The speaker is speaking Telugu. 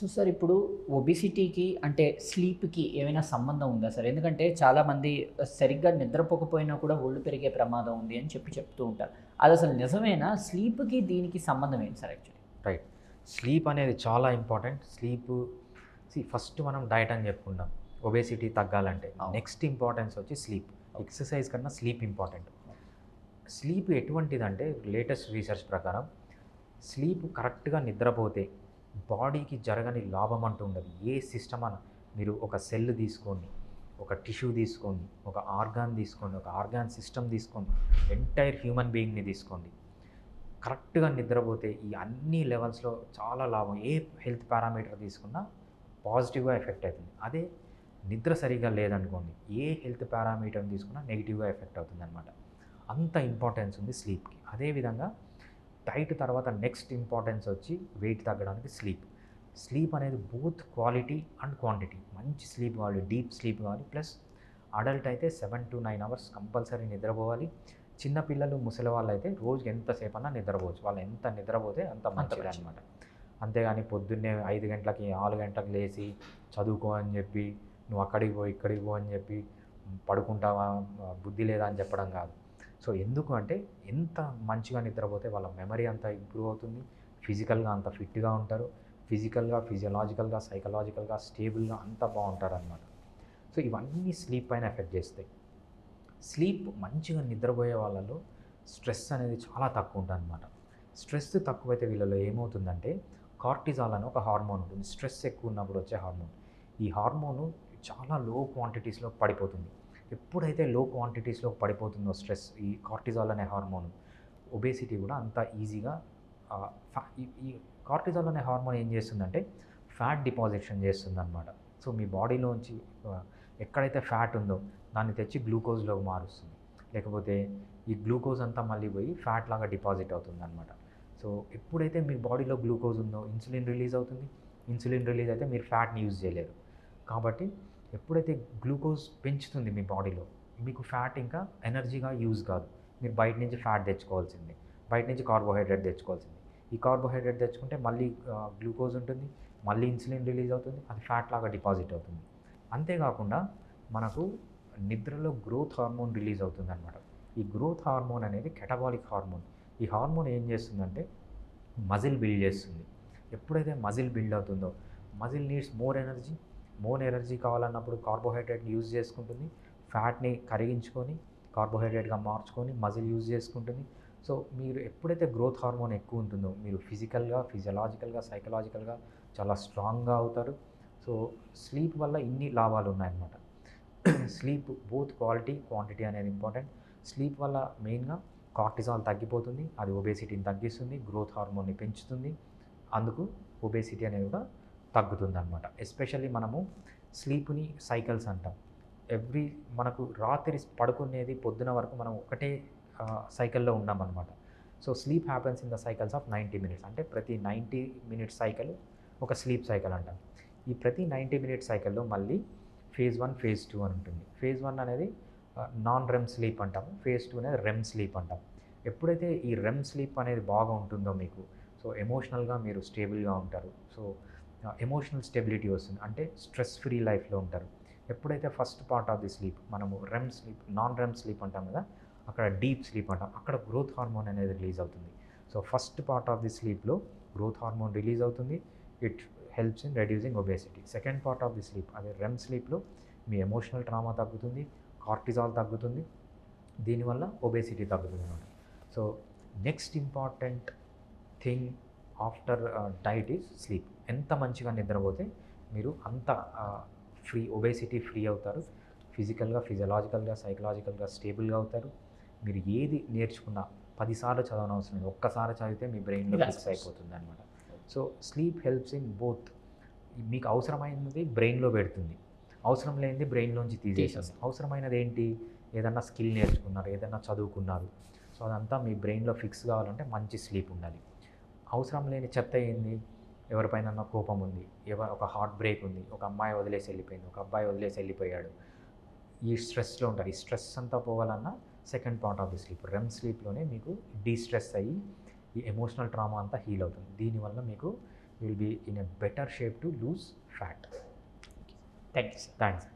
సో సార్ ఇప్పుడు ఒబిసిటీకి అంటే స్లీప్కి ఏమైనా సంబంధం ఉందా సార్? ఎందుకంటే చాలామంది సరిగ్గా నిద్రపోకపోయినా కూడా ఒళ్ళు పెరిగే ప్రమాదం ఉంది అని చెప్పి చెప్తూ ఉంటారు. అది అసలు నిజమేనా? స్లీప్కి దీనికి సంబంధం ఏంటి సార్ యాక్చువల్లీ? రైట్. స్లీప్ అనేది చాలా ఇంపార్టెంట్. స్లీప్ సి ఫస్ట్ మనం డయట్ అని చెప్పుకుంటాం. ఒబేసిటీ తగ్గాలంటే. నెక్స్ట్ ఇంపార్టెన్స్ వచ్చి స్లీప్. ఎక్సర్సైజ్ కన్నా స్లీప్ ఇంపార్టెంట్. స్లీప్ ఎటువంటిదంటే లేటెస్ట్ రీసెర్చ్ ప్రకారం స్లీప్ కరెక్ట్గా నిద్రపోతే బాడీకి జరగని లాభం అంటూ ఉండదు. ఏ సిస్టమ్ అన్న మీరు ఒక సెల్ తీసుకోండి ఒక టిష్యూ తీసుకోండి ఒక ఆర్గాన్ తీసుకోండి ఒక ఆర్గాన్ సిస్టమ్ తీసుకోండి ఎంటైర్ హ్యూమన్ బీయింగ్ని తీసుకోండి. కరెక్ట్గా నిద్రపోతే ఈ అన్ని లెవెల్స్లో చాలా లాభం. ఏ హెల్త్ పారామీటర్ తీసుకున్నా పాజిటివ్గా ఎఫెక్ట్ అవుతుంది. అదే నిద్ర సరిగా లేదనుకోండి ఏ హెల్త్ పారామీటర్ తీసుకున్నా నెగిటివ్గా ఎఫెక్ట్ అవుతుంది అనమాట అంత ఇంపార్టెన్స్ ఉంది స్లీప్కి. అదేవిధంగా డైట్ తర్వాత నెక్స్ట్ ఇంపార్టెన్స్ వచ్చి వెయిట్ తగ్గడానికి స్లీప్. స్లీప్ అనేది బోత్ క్వాలిటీ అండ్ క్వాంటిటీ. మంచి స్లీప్ కావాలి డీప్ స్లీప్ కావాలి. ప్లస్ అడల్ట్ అయితే seven to nine hours compulsory నిద్రపోవాలి. చిన్న పిల్లలు ముసలి వాళ్ళు అయితే రోజుకి ఎంతసేపు అన్నా నిద్రపోవచ్చు. వాళ్ళు ఎంత నిద్రపోతే అంత మంచిది మంచిది. అనమాట అంతేగాని పొద్దున్నే ఐదు గంటలకి ఆరు గంటలకు లేచి చదువుకో అని చెప్పి నువ్వు అక్కడికి పో ఇక్కడికి పో అని చెప్పి పడుకుంటావా బుద్ధి లేదా అని చెప్పడం కాదు. సో ఎందుకు అంటే ఎంత మంచిగా నిద్రపోతే వాళ్ళ మెమరీ అంతా ఇంప్రూవ్ అవుతుంది. ఫిజికల్గా అంత ఫిట్గా ఉంటారు. ఫిజికల్గా ఫిజియలాజికల్గా సైకలాజికల్గా స్టేబుల్గా అంత బాగుంటారు అనమాట సో ఇవన్నీ స్లీప్ పైన ఎఫెక్ట్ చేస్తాయి. స్లీప్ మంచిగా నిద్రపోయే వాళ్ళలో స్ట్రెస్ అనేది చాలా తక్కువ ఉంటుంది అనమాట స్ట్రెస్ తక్కువైతే వీళ్ళలో ఏమవుతుందంటే కార్టిజాల్ అని ఒక హార్మోన్ ఉంటుంది. స్ట్రెస్ ఎక్కువ ఉన్నప్పుడు వచ్చే హార్మోన్ ఈ హార్మోను చాలా లో క్వాంటిటీస్లో పడిపోతుంది. ఎప్పుడైతే లో క్వాంటిటీస్లో పడిపోతుందో స్ట్రెస్ ఈ కార్టిజాల్ అనే హార్మోన్ ఒబేసిటీ కూడా అంత ఈజీగా ఈ- కార్టిజాల్ అనే హార్మోన్ ఏం చేస్తుందంటే ఫ్యాట్ డిపాజిషన్ చేస్తుందన్నమాట. సో మీ బాడీలోంచి ఎక్కడైతే ఫ్యాట్ ఉందో దాన్ని తెచ్చి గ్లూకోజ్లోకి మారుస్తుంది. లేకపోతే ఈ గ్లూకోజ్ అంతా మళ్ళీ పోయి ఫ్యాట్ లాగా డిపాజిట్ అవుతుంది అనమాట సో ఎప్పుడైతే మీ బాడీలో గ్లూకోజ్ ఉందో ఇన్సులిన్ రిలీజ్ అవుతుంది. ఇన్సులిన్ రిలీజ్ అయితే మీరు ఫ్యాట్ని యూజ్ చేయలేరు. కాబట్టి ఎప్పుడైతే గ్లూకోజ్ పెంచుతుంది మీ బాడీలో మీకు ఫ్యాట్ ఇంకా ఎనర్జీగా యూజ్ కాదు. మీరు బయట నుంచి ఫ్యాట్ తెచ్చుకోవాల్సింది. బయట నుంచి కార్బోహైడ్రేట్ తెచ్చుకోవాల్సింది. ఈ కార్బోహైడ్రేట్ తెచ్చుకుంటే మళ్ళీ గ్లూకోజ్ ఉంటుంది మళ్ళీ ఇన్సులిన్ రిలీజ్ అవుతుంది అది ఫ్యాట్ లాగా డిపాజిట్ అవుతుంది. అంతేకాకుండా మనకు నిద్రలో గ్రోత్ హార్మోన్ రిలీజ్ అవుతుంది అనమాట ఈ గ్రోత్ హార్మోన్ అనేది కెటబాలిక్ హార్మోన్. ఈ హార్మోన్ ఏం చేస్తుందంటే మజిల్ బిల్డ్ చేస్తుంది. ఎప్పుడైతే మజిల్ బిల్డ్ అవుతుందో muscle needs more energy more energy కావాలన్నప్పుడు కార్బోహైడ్రేట్ని యూజ్ చేసుకుంటుంది. ఫ్యాట్ని కరిగించుకొని కార్బోహైడ్రేట్గా మార్చుకొని మజిల్ యూజ్ చేసుకుంటుంది. సో మీరు ఎప్పుడైతే గ్రోత్ హార్మోన్ ఎక్కువ ఉంటుందో మీరు ఫిజికల్గా ఫిజియలాజికల్గా సైకలాజికల్గా చాలా స్ట్రాంగ్గా అవుతారు. సో స్లీప్ వల్ల ఇన్ని లాభాలు ఉన్నాయన్నమాట. స్లీప్ బోత్ క్వాలిటీ క్వాంటిటీ అనేది ఇంపార్టెంట్. స్లీప్ వల్ల మెయిన్గా కార్టిజాల్ తగ్గిపోతుంది అది ఒబేసిటీని తగ్గిస్తుంది గ్రోత్ హార్మోన్ని పెంచుతుంది. అందుకు ఒబేసిటీ అనేది కూడా తగ్గుతుంది అనమాట ఎస్పెషల్లీ మనము స్లీప్ని సైకిల్స్ అంటాం. ఎవ్రీ మనకు రాత్రి పడుకునేది పొద్దున వరకు మనం ఒకటే సైకిల్లో ఉన్నామన్నమాట. So sleep happens in the cycles of ninety minutes అంటే ప్రతి నైంటీ మినిట్స్ సైకిల్ ఒక స్లీప్ సైకిల్ అంటాం. ఈ ప్రతి నైంటీ మినిట్స్ సైకిల్లో మళ్ళీ ఫేజ్ వన్ ఫేజ్ టూ అని ఉంటుంది. ఫేజ్ వన్ అనేది నాన్ రెమ్ స్లీప్ అంటాము ఫేజ్ టూ అనేది రెమ్ స్లీప్ అంటాం. ఎప్పుడైతే ఈ రెమ్ స్లీప్ అనేది బాగా ఉంటుందో మీకు సో ఎమోషనల్గా మీరు స్టేబుల్గా ఉంటారు. సో ఎమోషనల్ స్టెబిలిటీ వస్తుంది. అంటే స్ట్రెస్ ఫ్రీ లైఫ్లో ఉంటారు. ఎప్పుడైతే first part of the sleep మనము REM sleep non REM sleep అంటాం కదా అక్కడ డీప్ స్లీప్ అంటాం. అక్కడ గ్రోత్ హార్మోన్ అనేది రిలీజ్ అవుతుంది. So first part of the స్లీప్లో growth hormone release అవుతుంది. It helps in reducing obesity second part of the sleep అదే రెమ్ స్లీప్లో మీ ఎమోషనల్ ట్రామా తగ్గుతుంది కార్టిజాల్ తగ్గుతుంది. దీనివల్ల ఒబేసిటీ తగ్గుతుంది అనమాట so next important thing after diet is sleep. ఎంత మంచిగా నిద్రపోతే మీరు అంత ఫ్రీ ఒబేసిటీ ఫ్రీ అవుతారు. ఫిజికల్గా ఫిజియలాజికల్గా సైకలాజికల్గా స్టేబుల్గా అవుతారు. మీరు ఏది నేర్చుకున్నా పదిసార్లు చదవనవసరం అవసరం లేదు. ఒక్కసారి చదివితే మీ బ్రెయిన్లో. ఫిక్స్ అయిపోతుంది అనమాట so sleep helps in both. మీకు అవసరమైనది బ్రెయిన్లో పెడుతుంది. అవసరం లేనిది బ్రెయిన్లోంచి తీసేస్తుంది. అవసరమైనది ఏంటి? ఏదన్నా స్కిల్ నేర్చుకున్నారు ఏదన్నా చదువుకున్నారు. సో అదంతా మీ బ్రెయిన్లో ఫిక్స్ కావాలంటే మంచి స్లీప్ ఉండాలి. అవసరం లేని చెత్త ఏంది? ఎవరిపైన కోపం ఉంది. ఎవరు ఒక హార్ట్ బ్రేక్ ఉంది. ఒక అమ్మాయి వదిలేసి వెళ్ళిపోయింది. ఒక అబ్బాయి వదిలేసి వెళ్ళిపోయాడు. ఈ స్ట్రెస్లో ఉంటారు. ఈ స్ట్రెస్ అంతా పోవాలన్నా second part of the sleep REM స్లీప్లోనే మీకు డీ స్ట్రెస్ అయ్యి ఈ ఎమోషనల్ ట్రామా అంతా హీల్ అవుతుంది. దీనివల్ల మీకు will be in a better shape to lose fat thank you sir thanks